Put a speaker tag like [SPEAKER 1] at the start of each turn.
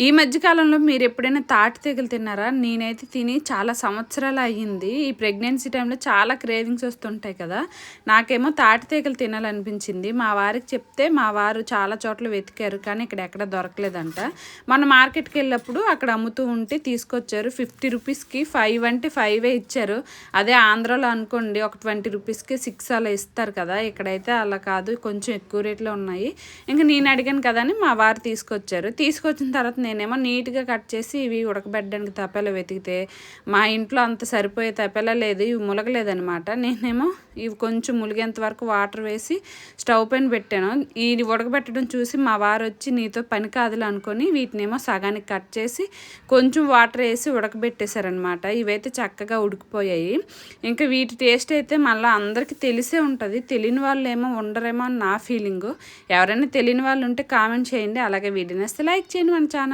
[SPEAKER 1] ఈ మధ్యకాలంలో మీరు ఎప్పుడైనా తాటి తెగులు తిన్నారా? నేనైతే తిని చాలా సంవత్సరాలు అయ్యింది. ఈ ప్రెగ్నెన్సీ టైంలో చాలా క్రేవింగ్స్ వస్తుంటాయి కదా. నాకేమో తాటి తెగులు తినాలనిపించింది. మా వారికి చెప్తే మా వారు చాలా చోట్ల వెతికారు కానీ ఇక్కడ ఎక్కడ దొరకలేదంట. మన మార్కెట్కి వెళ్ళినప్పుడు అక్కడ అమ్ముతూ ఉంటే తీసుకొచ్చారు. ఫిఫ్టీ రూపీస్కి ఫైవ్ అంటే ఫైవే ఇచ్చారు. అదే ఆంధ్రాలో అనుకోండి ఒక ట్వంటీ రూపీస్కి సిక్స్ అలా ఇస్తారు కదా. ఇక్కడైతే అలా కాదు. కొంచెం ఎక్కువ రేట్లో ఉన్నాయి. ఇంకా నేను అడిగాను కదా అని మా వారు తీసుకొచ్చారు. తీసుకొచ్చిన తర్వాత నేనేమో నీట్గా కట్ చేసి ఇవి ఉడకబెట్టడానికి తపేలా వెతికితే మా ఇంట్లో అంత సరిపోయే తపేలా లేదు ఇవి ములగలేదనమాట నేనేమో ఇవి కొంచెం ములిగేంత వరకు వాటర్ వేసి స్టవ్ పైన పెట్టాను. ఇది ఉడకబెట్టడం చూసి మా వారు వచ్చి నీతో పని కాదులు అనుకొని వీటినేమో సగానికి కట్ చేసి కొంచెం వాటర్ వేసి ఉడకబెట్టేశారనమాట ఇవైతే చక్కగా ఉడికిపోయాయి. ఇంకా వీటి టేస్ట్ అయితే మళ్ళీ అందరికీ తెలిసే ఉంటుంది. తెలియని వాళ్ళు ఏమో ఉండరేమో అని నా ఫీలింగు. ఎవరైనా తెలియని వాళ్ళు ఉంటే కామెంట్ చేయండి. అలాగే వీడియోని వస్తే లైక్ చేయండి మన ఛానల్.